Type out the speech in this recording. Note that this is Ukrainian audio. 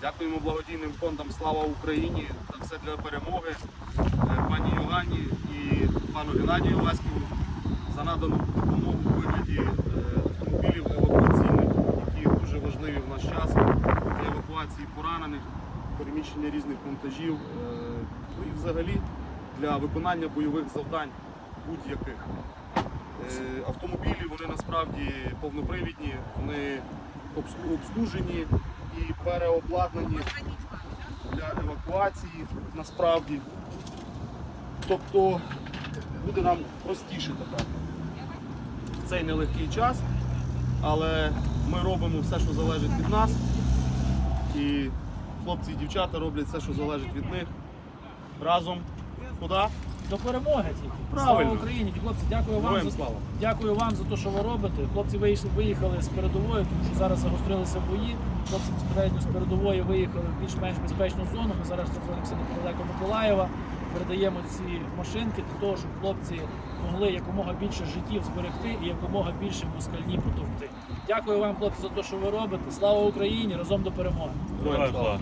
Дякуємо благодійним фондам Слава Україні та все для перемоги, е, пані Йоганні і пану Геннадію Ласьківу за надану допомогу у вигляді е, автомобілів евакуаційних, які дуже важливі в наш час для евакуації поранених, переміщення різних монтажів, е, ну і взагалі для виконання бойових завдань будь-яких. Автомобілі вони насправді повнопривідні, вони обслужені і переобладнані для евакуації насправді. Тобто буде нам простіше тепер в цей нелегкий час, але ми робимо все, що залежить від нас. І хлопці і дівчата роблять все, що залежить від них. Разом куди? До перемоги тільки. Правильно. Слава Україні, хлопці, дякую вам Героям за слава! дякую вам за те, що ви робите. Хлопці вийшли, виїхали з передової, тому що зараз загострилися бої. Хлопці безпосередньо з передової виїхали в більш-менш безпечну зону. Ми зараз знаходимося неподалеку Миколаєва. Передаємо ці машинки для того, щоб хлопці могли якомога більше життів зберегти і якомога більше москальні потовкти. Дякую вам, хлопці, за те, що ви робите. Слава Україні! Разом до перемоги! Героям слава!